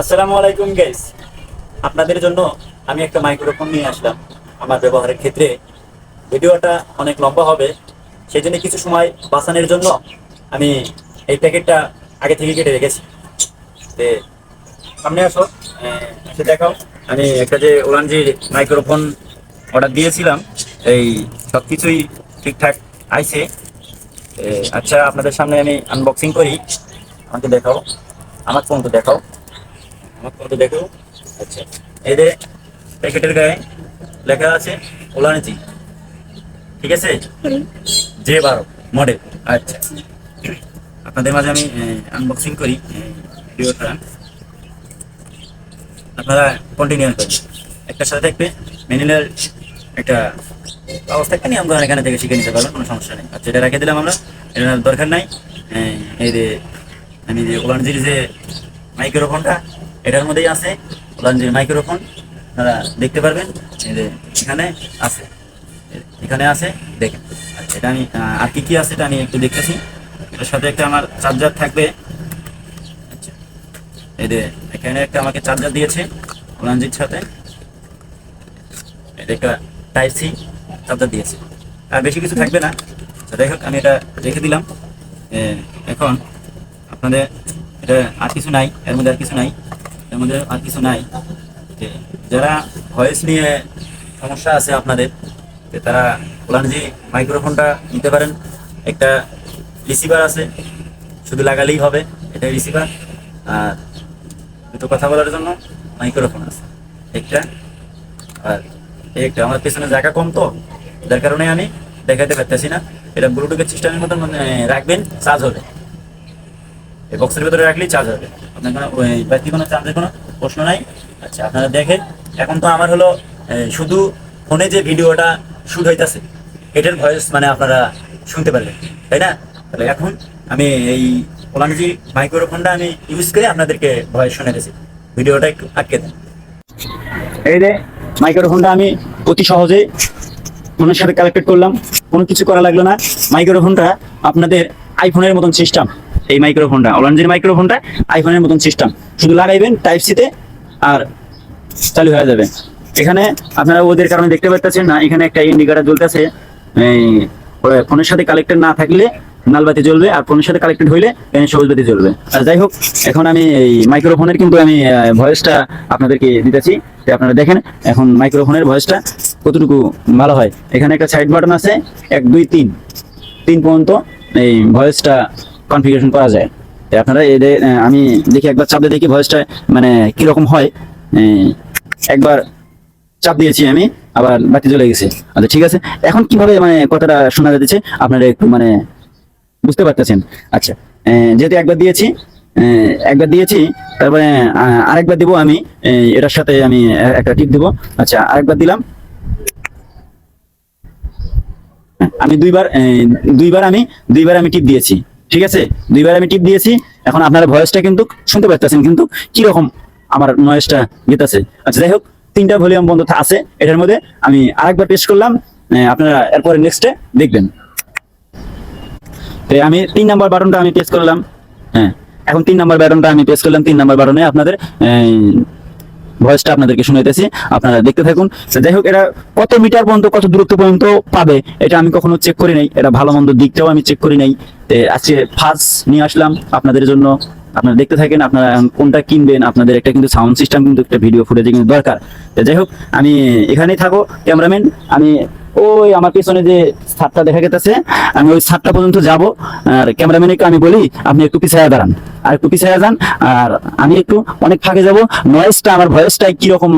আসসালামু আলাইকুম গাইস আপনাদের জন্য আমি একটা মাইক্রোফোন নিয়ে আসলাম। আমার ব্যবহারের ক্ষেত্রে ভিডিওটা অনেক লম্বা হবে। সেই জন্য কিছু সময় বাঁচানোর জন্য আমি এই প্যাকেটটা আগে থেকে কেটে রেখেছি। তে সামনে আসো এসে দেখাও। আমি একটা যে ওলানজির মাইক্রোফোন অর্ডার দিয়েছিলাম, এই সব কিছুই ঠিকঠাক আইছে। আচ্ছা আপনাদের সামনে আমি আনবক্সিং করি। আমাকে দেখাও। আমার ফোন তো দেখাও। আমার ফোন দেখো। আচ্ছা। এই যে প্যাকেটের গায়ে লেখা আছে ওলানজি ঠিক আছে? জে বারো মডেল আচ্ছা। আপনাদের মাঝে আমি আনবক্সিং করি আপনারা কন্টিনিউ করেন। একটার সাথে থাকবে ম্যানুয়াল একটা অবস্থা এখানে আমরা এখানে থেকে শিখে নিতে পারবেন কোনো সমস্যা নেই। আচ্ছা এটা রেখে দিলাম আমরা, এটা দরকার নাই। এই যে, আমি যে ওলানজির যে মাইক্রোফোনটা এটার মধ্যেই আছে ওলানজির মাইক্রোফোন। আপনারা দেখতে পারবেন এখানে আছে। এখানে আছে, দেখেন। এটা আমি আর কি কি আছে এটা আমি একটু দেখতেছি। এটার সাথে একটা আমার চার্জার থাকবে। আচ্ছা এই যে এখানে একটা আমাকে চার্জার দিয়েছে ওলানজির সাথে। এটা একটা টাইপ সি চার্জার দিয়েছে। আর বেশি কিছু থাকবে না। যাই হোক, আমি এটা রেখে দিলাম। এখন আপনাদের, এটা আর কিছু নাই, এর মধ্যে আর কিছু নাই। মধ্যে আর কিছু নাই। যারা ভয়েস নিয়ে সমস্যা আছে আপনাদের, যে তারা বলেন যে মাইক্রোফোনটা নিতে পারেন। একটা রিসিভার আছে, শুধু লাগালেই হবে এটা রিসিভার আর দুটো কথা বলার জন্য মাইক্রোফোন আছে, একটা আর একটা। আমার পেছনে জায়গা কম তো, যার কারণে আমি দেখাতে পারতেছি না। এটা ব্লুটুথের সিস্টেমের মতন মানে রাখবেন চার্জ হবে। এই বক্সের ভিতরে রাখলেই চার্জ হবে। আপনার কোনো ওই বাড়তি কোনো চার্জের কোনো প্রশ্ন নাই। আচ্ছা আপনারা দেখেন। এখন তো আমার হলো শুধু ফোনে যে ভিডিওটা শুট হইতেছে, এটার ভয়েস মানে আপনারা শুনতে পারবেন, তাই না? তাহলে এখন আমি এই ওলানজি মাইক্রোফোনটা আমি ইউজ করে আপনাদেরকে ভয়েস শুনে গেছি ভিডিওটা একটু আটকে দেন। এই যে মাইক্রোফোনটা আমি অতি সহজে ফোনের সাথে কালেক্টেড করলাম। কোনো কিছু করা লাগল না। মাইক্রোফোনটা আপনাদের আইফোনের মতন সিস্টেম এই মাইক্রোফোনটা অলানজির মাইক্রোফোনটা আইফোনের মতন সিস্টেম শুধু লাগাইবেন টাইপ সিতে আর চালু হয়ে যাবে। এখানে আপনারা ওদের কারণে দেখতে পাচ্ছেন না, এখানে একটা ইন্ডিকেটার জ্বলতেছে। এই ফোনের সাথে কালেক্টেড না থাকলে লাল বাতি জ্বলবে আর ফোনের সাথে কালেক্টেড হইলে সবুজ বাতি জ্বলবে। আর যাই হোক, এখন আমি এই মাইক্রোফোনের কিন্তু আমি ভয়েসটা আপনাদেরকে দিতেছি। আপনারা দেখেন, এখন মাইক্রোফোনের ভয়েসটা কতটুকু ভালো হয়। এখানে একটা সাইড বাটন আছে, এক, দুই, তিন। তিন পর্যন্ত এই ভয়েসটা কনফিগারেশন করা যায়। তো আপনারা আহ, আমি দেখি একবার চাপে দেখি ভয়েসটা মানে কীরকম হয়। একবার চাপ দিয়েছি আমি আবার বাতি চলে গেছে। আচ্ছা ঠিক আছে। এখন কীভাবে মানে কথাটা শোনা যাচ্ছে আপনারা একটু মানে বুঝতে পারতেছেন। আচ্ছা যেহেতু একবার দিয়েছি একবার দিয়েছি তারপরে আরেকবার দিব আমি এটার সাথে আমি একটা টিপ দিব। আচ্ছা আরেকবার দিলাম। আমি দুইবার দুইবার আমি দুইবার আমি টিপ দিয়েছি। ঠিক আছে? দুইবার আমি টিপ দিয়েছি। এখন আপনার ভয়েসটা কিন্তু শুনতে পারতেছেন, কিন্তু কীরকম আমার নয়েজটা গেতেছে আচ্ছা যাই হোক, তিনটা ভলিউম বন্ধ আছে। এটার মধ্যে আমি আরেকবার টেস্ট করলাম। আপনারা এরপরে নেক্সটে দেখবেন। আমি তিন নাম্বার বাটনটা আমি প্রেস করলাম। হ্যাঁ এখন তিন নাম্বার বাটনটা আমি প্রেস করলাম। তিন নাম্বার বাটনে আপনাদের ভয়েসটা আপনাদেরকে শুনাইতেছি, আপনারা দেখতে থাকুন। যাই হোক, এটা কত মিটার পর্যন্ত, কত দূরত্ব পর্যন্ত পাবে, এটা আমি কখনো চেক করি নাই। এটা ভালো মন্দ দিকটাও আমি চেক করি নাই। আজকে ফার্স্ট নিয়ে আসলাম আপনাদের জন্য। আপনারা দেখতে থাকেন, আপনারা কোনটা কিনবেন, আপনাদের একটা কিন্তু সাউন্ড সিস্টেম কিন্তু একটা ভিডিও ফুটেজে কিন্তু দরকার। যাই হোক, আমি এখানেই থাকো, ক্যামেরাম্যান। আমি ওই আমার পিছনে যে ছাদটা দেখা গেছে আমি ওই ছাদটা পর্যন্ত যাব, আর ক্যামেরাম্যানকে আমি বলি, আপনি একটু পিছিয়ে দাঁড়ান। আর একটু পিছিয়ে যান, আর আমি একটু অনেক ফাঁকে যাব। নয়েজটা আমার ভয়েসটা কীরকম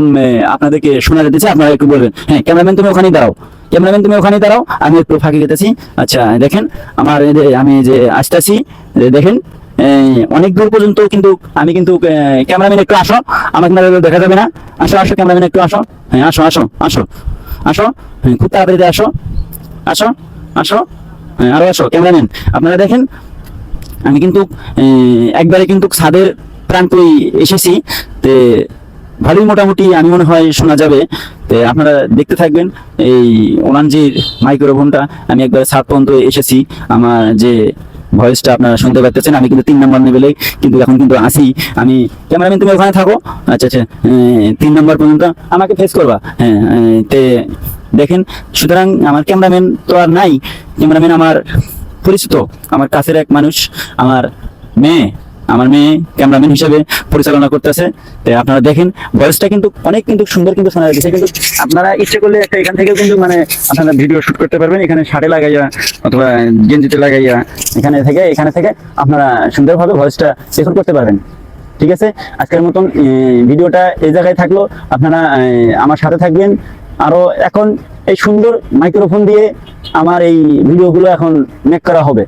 আপনাদেরকে শোনা যেতেছে, আপনারা একটু বলবেন। হ্যাঁ ক্যামেরাম্যান, তুমি ওখানেই দাঁড়াও। ক্যামেরাম্যান, তুমি ওখানেই দাঁড়াও, আমি একটু ফাঁকে যেতেছি আচ্ছা দেখেন, আমার আমি যে আসতেছি দেখেন অনেক দূর পর্যন্ত কিন্তু আমি কিন্তু ক্যামেরাম্যান, একটু আসো। আমাকে দেখা যাবে না। আসো আসো, ক্যামেরাম্যান, একটু আসো। হ্যাঁ আসো আসো আসো। আসো হ্যাঁ, খুব তাড়াতাড়ি আসো। আসো আসো হ্যাঁ, আরও আসো ক্যামেরাম্যান আপনারা দেখেন আমি কিন্তু একবারে কিন্তু ছাদের প্রান্তই এসেছি। তে ভালোই মোটামুটি আমি মনে হয় শোনা যাবে। তো আপনারা দেখতে থাকবেন এই ওলানজির মাইক্রোফোনটা। আমি একবার ছাদ পর্যন্ত এসেছি। আমার যে ভয়েসটা আপনারা শুনতে পাচ্ছেন আমি কিন্তু তিন নম্বর লেভেলেই কিন্তু এখন কিন্তু আসি আমি ক্যামেরাম্যান, তুমি ওখানে থাকো। আচ্ছা আচ্ছা তিন নম্বর পর্যন্ত আমাকে ফেস করবা। হ্যাঁ তে দেখেন, সুতরাং আমার ক্যামেরাম্যান তো আর নাই। ক্যামেরাম্যান আমার পরিচিত, আমার কাছের এক মানুষ, আমার মেয়ে। আমার মেয়ে ক্যামেরাম্যান হিসেবে পরিচালনা করতেছে। তো আপনারা দেখেন ভয়েসটা কিন্তু অনেক কিন্তু সুন্দর কিন্তু শোনা যাচ্ছে। কিন্তু আপনারা ইচ্ছে করলে একটা এখান থেকেও কিন্তু মানে আপনারা ভিডিও শুট করতে পারবেন। এখানে শাড়ে লাগাইয়া অথবা গেঞ্জিতে লাগাইয়া এখানে থেকে এখানে থেকে আপনারা সুন্দরভাবে ভয়েসটা রেকর্ড করতে পারবেন। ঠিক আছে? আজকের মতন ভিডিওটা এই জায়গায় থাকল। আপনারা আমার সাথে থাকবেন। আরও এখন এই সুন্দর মাইক্রোফোন দিয়ে আমার এই ভিডিওগুলো এখন মেক করা হবে।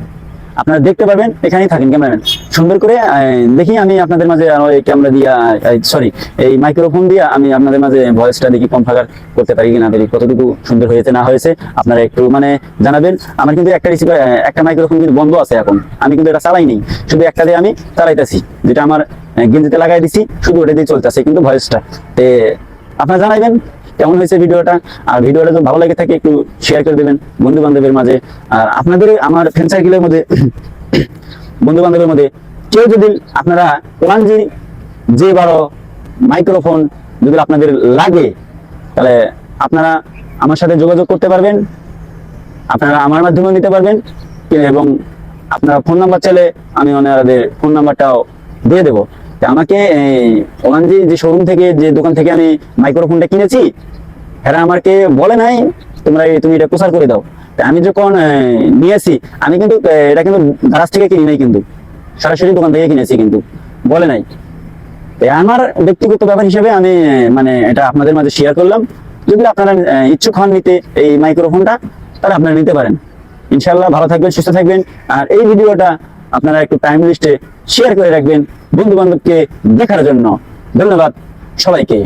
আপনারা দেখতে পাবেন এখানেই থাকেন ক্যামেরাম্যান। সুন্দর করে দেখি আমি আপনাদের মাঝে এই ক্যামেরা দিয়ে সরি এই মাইক্রোফোন দিয়ে আমি আপনাদের মাঝে ভয়েসটা দেখি কম ফাঁকার করতে পারি কিনা, দেখি কতটুকু সুন্দর হয়েছে, না হয়েছে। আপনারা একটু মানে জানাবেন। আমার কিন্তু একটা রিসিভার একটা মাইক্রোফোন কিন্তু বন্ধ আছে এখন। আমি কিন্তু এটা চালাই চালাইনি শুধু একটা দিয়ে আমি চালাইতেছি, যেটা আমার গেঞ্জিতে লাগাই দিছি, শুধু ওটা দিয়ে চলতেছে কিন্তু ভয়েসটা তে আপনারা জানাইবেন কেমন হয়েছে ভিডিওটা? আর ভিডিওটা যদি ভালো লাগে থাকে, একটু শেয়ার করে দেবেন বন্ধু বান্ধবের মাঝে। আর আপনাদের, আমার ফ্রেন্ড সার্কেলের মধ্যে বন্ধু বান্ধবের মধ্যে কেউ যদি আপনারা ওয়ান জি যে বারো মাইক্রোফোন যদি আপনাদের লাগে, তাহলে আপনারা আমার সাথে যোগাযোগ করতে পারবেন, আপনারা আমার মাধ্যমেও নিতে পারবেন, এবং আপনারা ফোন নাম্বার চাইলে আমি ওনাদের ফোন নাম্বারটাও দিয়ে দেবো। আমাকে ওখান যে শোরুম থেকে, যে দোকান থেকে আমি মাইক্রোফোনটা কিনেছি এরা আমাকে বলে নাই, তোমরা তুমি এটা প্রচার করে দাও। আমি যখন নিয়েছি আমি কিন্তু এটা কিন্তু গারাজ থেকে কিনি নাই কিন্তু, সরাসরি দোকান থেকে কিনেছি কিন্তু, বলে নাই। আমার ব্যক্তিগত ব্যাপার হিসেবে আমি মানে এটা আপনাদের মাঝে শেয়ার করলাম। যদি আপনারা ইচ্ছুক হন নিতে এই মাইক্রোফোনটা তাহলে আপনারা নিতে পারেন। ইনশাল্লাহ ভালো থাকবেন, সুস্থ থাকবেন। আর এই ভিডিওটা আপনারা একটু টাইম লিস্টে শেয়ার করে রাখবেন বন্ধু বান্ধবকে দেখার জন্য। ধন্যবাদ সবাইকে।